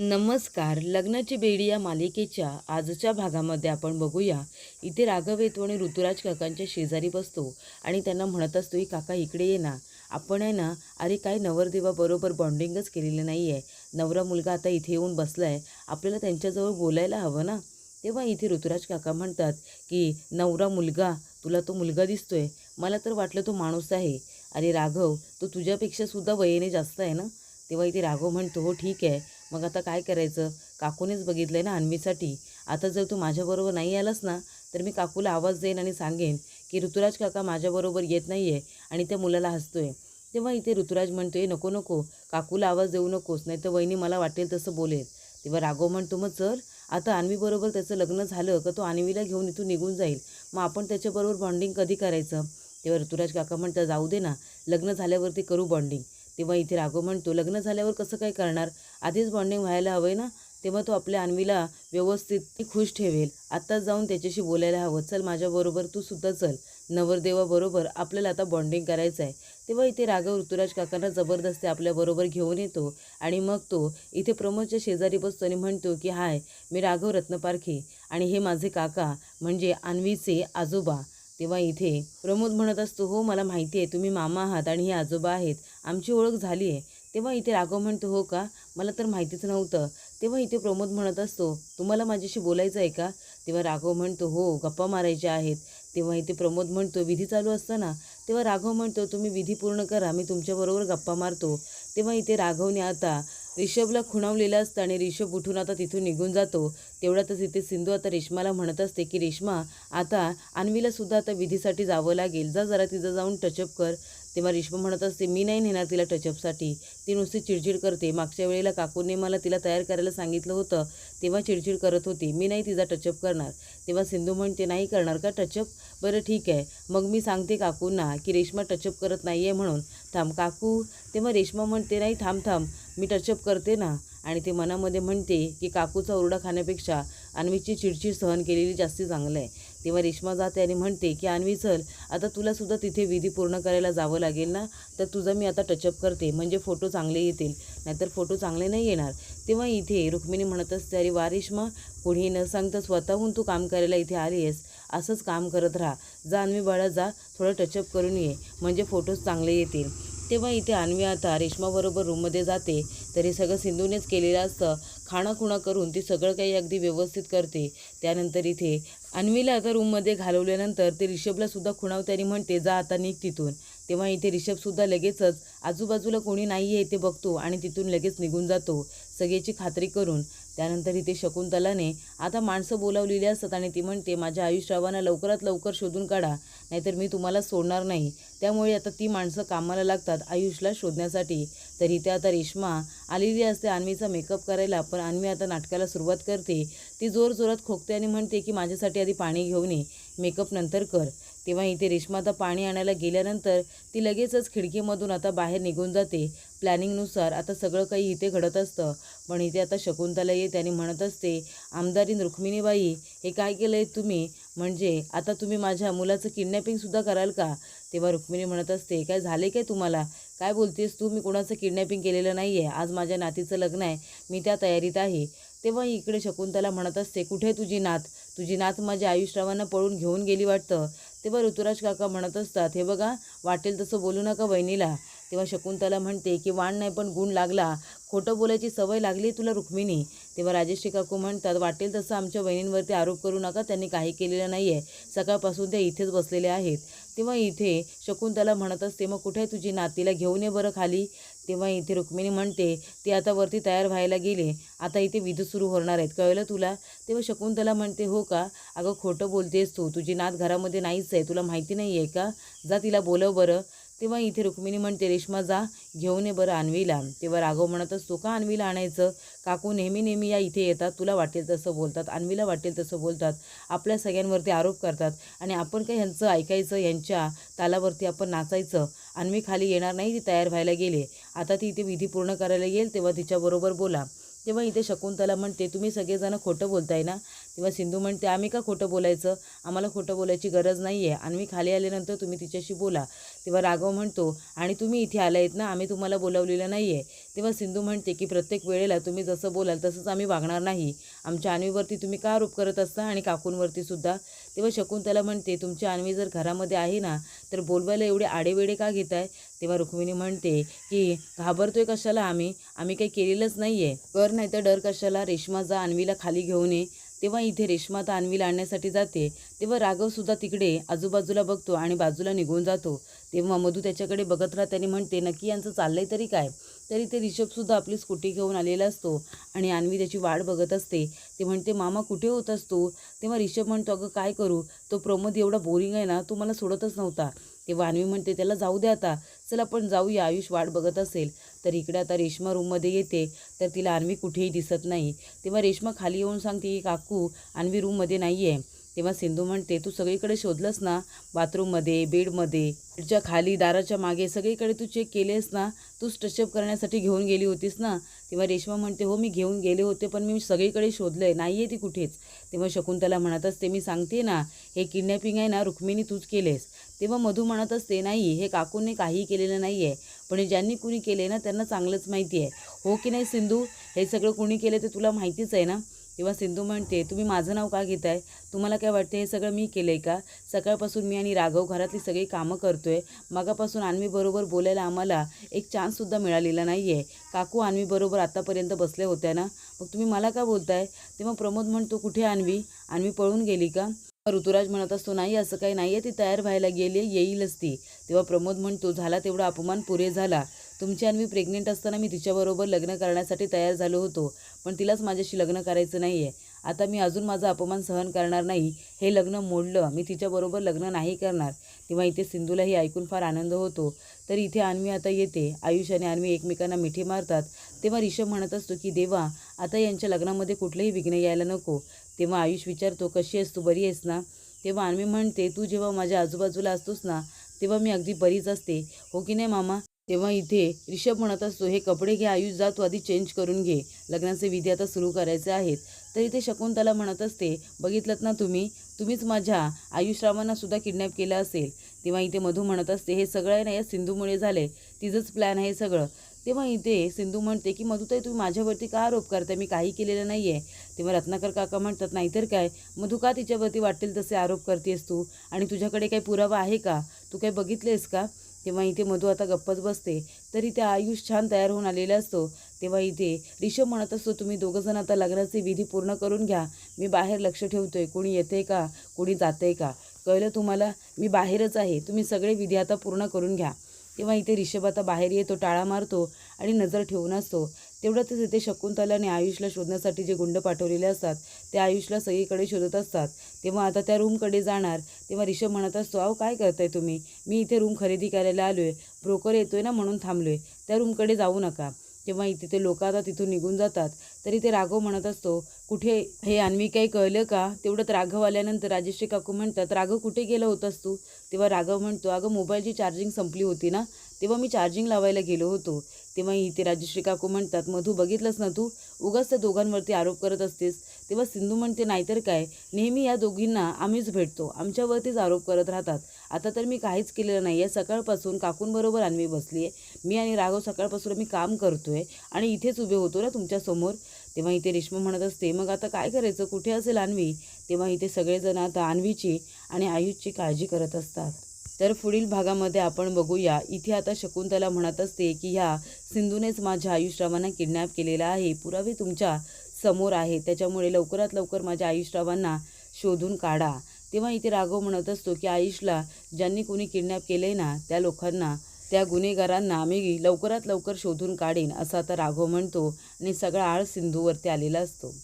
नमस्कार. लग्नाची बेडी या मालिकेच्या आजच्या भागामध्ये आपण बघूया. इथे राघव येतो आणि ऋतुराज काकांच्या शेजारी बसतो आणि त्यांना म्हणत असतो की काका इकडे ये ना. आपण आहे ना अरे काय नवरदेवाबरोबर बॉन्डिंगच केलेलं नाही आहे नवरा मुलगा आता इथे येऊन बसला आहे आपल्याला त्यांच्याजवळ बोलायला हवं ना? तेव्हा इथे ऋतुराज काका म्हणतात की नवरा मुलगा तुला तो मुलगा दिसतोय. मला तर वाटलं तो माणूस आहे. अरे राघव तो तुझ्यापेक्षा सुद्धा वयेने जास्त आहे ना? तेव्हा इथे राघव म्हणतो हो ठीक आहे. मग आता काय करायचं? काकूनेच बघितलं आहे ना अन्वीसाठी. आता जर तू माझ्याबरोबर नाही आलास ना तर मी काकूला आवाज देईन आणि सांगेन की ऋतुराज काका माझ्याबरोबर येत नाही आहे आणि त्या मुलाला हसतो आहे तेव्हा इथे ऋतुराज म्हणतोय नको नको काकूला आवाज देऊ नकोस नाही तर वहिनी मला वाटेल तसं बोलेल. तेव्हा राघव म्हणतो मग चल आता अन्वीबरोबर त्याचं लग्न झालं का तो अन्वीला घेऊन इथून निघून जाईल. मग आपण त्याच्याबरोबर बॉन्डिंग कधी करायचं? तेव्हा ऋतुराज काका म्हणतात जाऊ दे ना लग्न झाल्यावरती करू बॉन्डिंग तेव्हा इथे राघव म्हणतो लग्न झाल्यावर कसं काय करणार? आधीच बॉन्डिंग व्हायला हवं ना तेव्हा तो आपल्या अन्वीला व्यवस्थित खुश ठेवेल. आत्ताच जाऊन त्याच्याशी बोलायला हवं. चल माझ्याबरोबर तू सुद्धा चल. नवरदेवाबरोबर आपल्याला आता बॉन्डिंग करायचं आहे. तेव्हा इथे राघव ऋतुराज काकांना जबरदस्ती आपल्याबरोबर घेऊन येतो आणि मग तो इथे प्रमोदच्या शेजारी बसतो आणि म्हणतो की हाय मी राघव रत्नपारखे आणि हे माझे काका म्हणजे अन्वीचे आजोबा. तेव्हा इथे प्रमोद म्हणत असतो हो मला माहिती आहे तुम्ही मामा आहात आणि हे आजोबा आहेत. आमची ओळख झाली आहे. तेव्हा इथे राघव म्हणतो हो का? मला तर माहितीच नव्हतं. तेव्हा इथे प्रमोद म्हणत असतो तुम्हाला माझ्याशी बोलायचं आहे का? तेव्हा राघव म्हणतो हो गप्पा मारायच्या आहेत. तेव्हा इथे प्रमोद म्हणतो विधी चालू असताना तेव्हा राघव म्हणतो तुम्ही विधी पूर्ण करा मी तुमच्याबरोबर गप्पा मारतो. तेव्हा इथे राघवने आता रिषभला खुणावलेलं असतं आणि रिषभ उठून आता तिथून निघून जातो. तेवढ्यातच इथे सिंधू आता रेश्माला म्हणत असते की रेश्मा आता अन्वीला सुद्धा आता विधीसाठी जावं लागेल. जा जरा तिथं जाऊन टचअप कर. तेव्हा रेश्मा म्हणत असते मी नाही नेणार तिला टचअपसाठी ती नुसती चिडचिड करते. मागच्या वेळेला काकूने मला तिला तयार करायला सांगितलं होतं तेव्हा चिडचिड करत होती. मी नाही तिचा टचअप करणार. तेव्हा सिंधू म्हणते नाही करणार का टचअप बरं ठीक आहे. मग मी सांगते काकूंना की रेश्मा टचअप करत नाही आहे म्हणून. थांब काकू. तेव्हा रेश्मा म्हणते नाही थांब थांब. मी टचअप करते ना. आणि ते मनामध्ये म्हणते की काकूचा ओरडा खाण्यापेक्षा अन्वीची चिडचिड सहन केलेली जास्ती चांगलं आहे. तेव्हा रेश्मा जाते आणि म्हणते की अन्वी चल आता तुलासुद्धा तिथे विधी पूर्ण करायला जावं लागेल ना? तर तुझं मी आता टचअप करते म्हणजे फोटो चांगले येतील नाहीतर फोटो चांगले नाही येणार. तेव्हा इथे रुक्मिणी म्हणत असते अरे वा रेश्मा कोणी न सांगता स्वतःहून तू काम करायला इथे आली आहेस असंच काम करत राहा. जा अन्वी बाळा जा थोडं टचअप करून ये म्हणजे फोटोज चांगले येतील. तेव्हा इथे अन्वी आता रेश्माबरोबर रूममध्ये जाते. तर हे सगळं सिंधूनेच केलेलं असतं. खाणाखुणा करून ती सगळं काही अगदी व्यवस्थित करते. त्यानंतर इथे अन्वीला आता रूममध्ये घालवल्यानंतर ते रिषभलासुद्धा खुणावत्यानी म्हणते जा आता निघ तिथून. तेव्हा इथे रिषभसुद्धा लगेचच आजूबाजूला कोणी नाही आहे ते बघतो आणि तिथून लगेच निघून जातो. सगळ्याची खात्री करून त्यानंतर इथे शकुंतलाने आता माणसं बोलावलेली असतात आणि ती म्हणते माझ्या आयुष्यरावांना लवकरात लवकर शोधून काढा नाहीतर मी तुम्हाला सोडणार नाही. त्यामुळे आता ती माणसं कामाला लागतात आयुषला शोधण्यासाठी. तर इथे आता रेश्मा आलेली असते अन्वीचा मेकअप करायला पण अन्वी आता नाटकाला सुरुवात करते. ती जोर जोरात खोकते आणि म्हणते की माझ्यासाठी आधी पाणी घेऊन ये मेकअप नंतर कर. तेव्हा इथे रेश्माता पाणी आणायला गेल्यानंतर ती लगेचच खिडकीमधून आता बाहेर निघून जाते. प्लॅनिंगनुसार आता सगळं काही इथे घडत असतं. पण इथे आता शकुंतला येते आणि म्हणत असते आमदारीन रुक्मिणीबाई हे काय केलं आहे तुम्ही? म्हणजे आता तुम्ही माझ्या मुलाचं किडनॅपिंगसुद्धा कराल का? तेव्हा रुक्मिणी म्हणत असते काय झाले काय तुम्हाला? काय बोलतेस तू? मी कोणाचं किडनॅपिंग केलेलं नाही आहे आज माझ्या नातीचं लग्न आहे. मी त्या तयारीत आहे. तेव्हा इकडे शकुंतला म्हणत असते कुठे तुझी नात? तुझी नात माझ्या आयुष्यरावांना पळून घेऊन गेली वाटतं. तेव्हा ऋतुराज काका म्हणत असतात हे बघा वाटेल तसं बोलू नका बहिणीला. तेव्हा शकुंतला म्हणते की वाण नाही पण गुण लागला. खोटं बोलायची सवय लागली तुला रुक्मिणी. तेव्हा राजेश्री काकू म्हणतात वाटेल तसं आमच्या बहिणींवरती आरोप करू नका त्यांनी काही केलेलं नाही आहे सकाळपासून ते इथेच बसलेल्या आहेत. तेव्हा इथे शकुंतला म्हणत असते मग कुठे तुझी नातीला घेऊन ये बरं खाली? तेव्हा इथे रुक्मिणी म्हणते ते आता वरती तयार व्हायला गेले. आता इथे विधी सुरू होणार आहेत. कळलं तुला? तेव्हा शकुंतला म्हणते हो का? अगं खोटं बोलतेस तू. तुझी नात घरामध्ये नाहीच आहे. तुला माहिती नाही आहे का? जा तिला बोलव बरं. तेव्हा इथे रुक्मिणी म्हणते रेश्मा जा. घेऊन ये बरं आणवीला तेव्हा राघव म्हणत असतो का आणवीला आणायचं? काकू नेहमी नेहमी या इथे येतात. तुला वाटेल तसं बोलतात. आणवीला वाटेल तसं बोलतात. आपल्या सगळ्यांवरती आरोप करतात. आणि आपण काय ह्यांचं ऐकायचं? यांच्या तालावरती आपण नाचायचं? आणवी खाली येणार नाही ती तयार व्हायला गेले. आता ती इथे विधी पूर्ण करायला येईल तेव्हा तिच्याबरोबर बोला. तेव्हा इथे शकुंतला म्हणते तुम्ही सगळेजण खोटं बोलताय ना? तेव्हा सिंधू म्हणते आम्ही का खोटं बोलायचं? आम्हाला खोटं बोलायची गरज नाही आहे आणि मी खाली आल्यानंतर तुम्ही तिच्याशी बोला. तेव्हा राघव म्हणतो आणि तुम्ही इथे आला आहेत ना? आम्ही तुम्हाला बोलावलेलं नाही आहे तेव्हा सिंधू म्हणते की प्रत्येक वेळेला तुम्ही जसं बोलाल तसंच आम्ही वागणार नाही. आमच्या आणवीवरती तुम्ही का आरोप करत असता आणि काकूंवरती सुद्धा? तेव्हा शकुंतला म्हणते तुमची आणवी जर घरामध्ये आहे ना तर बोलवायला एवढे आडेवेडे का घेताय? तेव्हा रुक्मिणी म्हणते की घाबरतोय कशाला आम्ही? आम्ही काही केलेलंच नाही आहे कर नाही तर डर कशाला? रेश्माचा जा खाली घेऊन ये. तेव्हा इथे रेश्मा आता आणण्यासाठी जाते. तेव्हा राघवसुद्धा तिकडे आजूबाजूला बघतो आणि बाजूला निघून जातो. तेव्हा मधू त्याच्याकडे बघत राहते म्हणते नक्की यांचं चाललंय तरी काय? तरी ते रिषभसुद्धा आपली स्कूटी घेऊन आलेला असतो आणि अन्वी त्याची वाट बघत असते. ते म्हणते मामा कुठे होत असतो तेव्हा रिषभ म्हणतो अगं काय करू? तो प्रमोद एवढा बोरिंग आहे ना तो मला सोडतच नव्हता. तेव्हा अन्वी म्हणते त्याला जाऊ दे आता. चल आपण जाऊया आयुष वाट बघत असेल. तर इकडे आता रेश्मा रूममध्ये येते तर तिला अन्वी कुठेही दिसत नाही. तेव्हा रेश्मा खाली येऊन सांगते की काकू अन्वी रूममध्ये नाही आहे तेव्हा सिंधू म्हणते तू सगळीकडे शोधलंस ना? बाथरूममध्ये बेडमध्ये बेडच्या खाली दाराच्या मागे सगळीकडे तू चेक केलेस ना? तू स्टचअप करण्यासाठी घेऊन गेली होतीस ना? तेव्हा रेश्मा म्हणते हो मी घेऊन गेले होते पण मी सगळीकडे शोधलं आहे नाही आहे ती कुठेच. तेव्हा शकुंतला म्हणत असते मी सांगते ना हे किडनॅपिंग आहे ना रुक्मिणी तूच केलेस. तेव्हा मधू म्हणत असते नाही हे काकूंनी काहीही केलेलं नाही आहे पण हे ज्यांनी कुणी केले ना त्यांना चांगलंच माहिती आहे. हो की नाही सिंधू? हे सगळं कुणी केलं ते तुला माहितीच आहे ना? तेव्हा सिंधू म्हणते तुम्ही माझं नाव का घेताय? तुम्हाला काय वाटते हे सगळं मी केलं आहे का? सकाळपासून मी आणि राघव घरातली सगळी कामं करतो आहे मगापासून अन्वीबरोबर बोलायला आम्हाला एक चान्ससुद्धा मिळालेला नाही आहे काकू अन्वीबरोबर आत्तापर्यंत बसल्या होत्या ना? मग तुम्ही मला का बोलताय? तेव्हा प्रमोद म्हणतो कुठे अन्वी? अन्वी पळून गेली का? ऋतुराज म्हणत असतो नाही असं काही नाही आहे ती तयार व्हायला गेली येईलच ती. तेव्हा प्रमोद म्हणतो झाला तेवढा अपमान पुरे झाला. तुमची मी प्रेग्नेंट असताना मी तिच्याबरोबर लग्न करण्यासाठी तयार झालो होतो पण तिलाच माझ्याशी लग्न करायचं नाही आहे आता मी अजून माझा अपमान सहन करणार नाही. हे लग्न मोडलं मी तिच्याबरोबर लग्न नाही करणार. तेव्हा इथे सिंधूलाही ऐकून फार आनंद होतो. तर इथे अन्वी आता येते. आयुष आणि अन्वी एकमेकांना मिठी मारतात. तेव्हा रिषभ म्हणत असतो की देवा आता यांच्या लग्नामध्ये कुठलंही विघ्न यायला नको. तेव्हा आयुष विचारतो कशी आहेस तू? बरी आहेस ना? तेव्हा आम्ही म्हणते तू जेव्हा माझ्या आजूबाजूला असतोस ना तेव्हा मी अगदी बरीच असते. हो की नाही मामा? तेव्हा इथे रिषभ म्हणत असतो हे कपडे घे आयुष जा तू आधी चेंज करून घे. लग्नाचे विधी आता सुरू करायचे आहेत. तर इथे शकुंतला म्हणत असते बघितलं ना तुम्ही? तुम्हीच माझ्या आयुषरावांना सुद्धा किडनॅप केलं असेल. तेव्हा इथे मधू म्हणत असते हे सगळं आहे ना या सिंधूमुळे झाले तिचंच प्लॅन आहे सगळं. तेव्हा इथे सिंधू म्हणते की मधुताई तुम्ही माझ्यावरती का आरोप करताय? मी काही केलेलं नाही आहे तेव्हा रत्नाकर काका म्हणतात नाहीतर काय? मधू का तिच्यावरती वाटेल तसे आरोप करतेस तू? आणि तुझ्याकडे काही पुरावा आहे का? तू काही बघितलेस का? तेव्हा इथे मधू आता गप्पच बसते. तरी त्या आयुष छान तयार होऊन आलेला असतो. तेव्हा इथे रिषभ म्हणत असतो तुम्ही दोघंजण आता लग्नाची विधी पूर्ण करून घ्या. मी बाहेर लक्ष ठेवतोय. कोणी येते का? कोणी जाते का? कळलं तुम्हाला? मी बाहेरच आहे. तुम्ही सगळे विधी आता पूर्ण करून घ्या. तेव्हा इथे रिषभ आता बाहेर येतो टाळा मारतो आणि नजर ठेवून असतो. तेवढ्यातच इथे शकुंतलाने आयुषला शोधण्यासाठी जे गुंड पाठवलेले असतात ते आयुषला सगळीकडे शोधत असतात. तेव्हा आता त्या रूमकडे जाणार. तेव्हा रिषभ म्हणत असतो अहो काय करताय तुम्ही? मी इथे रूम खरेदी करायला आलो आहे ब्रोकर येतो आहे ना म्हणून थांबलो आहे त्या रूमकडे जाऊ नका. तेव्हा इथे ते लोक आता तिथून निघून जातात. तरी ते राघव म्हणत असतो कुठे हे अन्वी काही कळलं का? तेवढंच राघव आल्यानंतर राजेश्री काकू म्हणतात राघव कुठे गेला होतास तू? तेव्हा राघव म्हणतो अगं मोबाईलची चार्जिंग संपली होती ना? तेव्हा मी चार्जिंग लावायला गेलो होतो. तेव्हा इथे राजश्री काकू म्हणतात मधू बघितलंस ना तू? उगाच त्या दोघांवरती आरोप करत असतेस. तेव्हा सिंधू म्हणते नाहीतर काय? नेहमी या दोघींना आम्हीच भेटतो. आमच्यावरतीच आरोप करत राहतात. आता तर मी काहीच केलेलं नाही आहे सकाळपासून काकूंबरोबर आणवी बसली आहे मी आणि राघव सकाळपासून मी काम करतो आहे आणि इथेच उभे होतो ना तुमच्यासमोर तेव्हा इथे रेश्मा म्हणत असते मग आता काय करायचं? कुठे असेल अन्वी? तेव्हा इथे सगळेजण आता अन्वीची आणि आयुषची काळजी करत असतात. तर पुढील भागामध्ये आपण बघूया. इथे आता शकुंतला म्हणत असते की ह्या सिंधूनेच माझ्या आयुषरावांना किडनॅप केलेला आहे. पुरावे तुमच्यासमोर आहे त्याच्यामुळे लवकरात लवकर माझ्या आयुषरावांना शोधून काढा. तेव्हा इथे राघव म्हणत असतो की आयुषला ज्यांनी कोणी किडनॅप केले ना त्या लोकांना त्या गुन्हेगारांना मी लवकरात लवकर शोधून काढीन असा तर राघव म्हणतो आणि सगळा आळ सिंधूवरती आलेला असतो.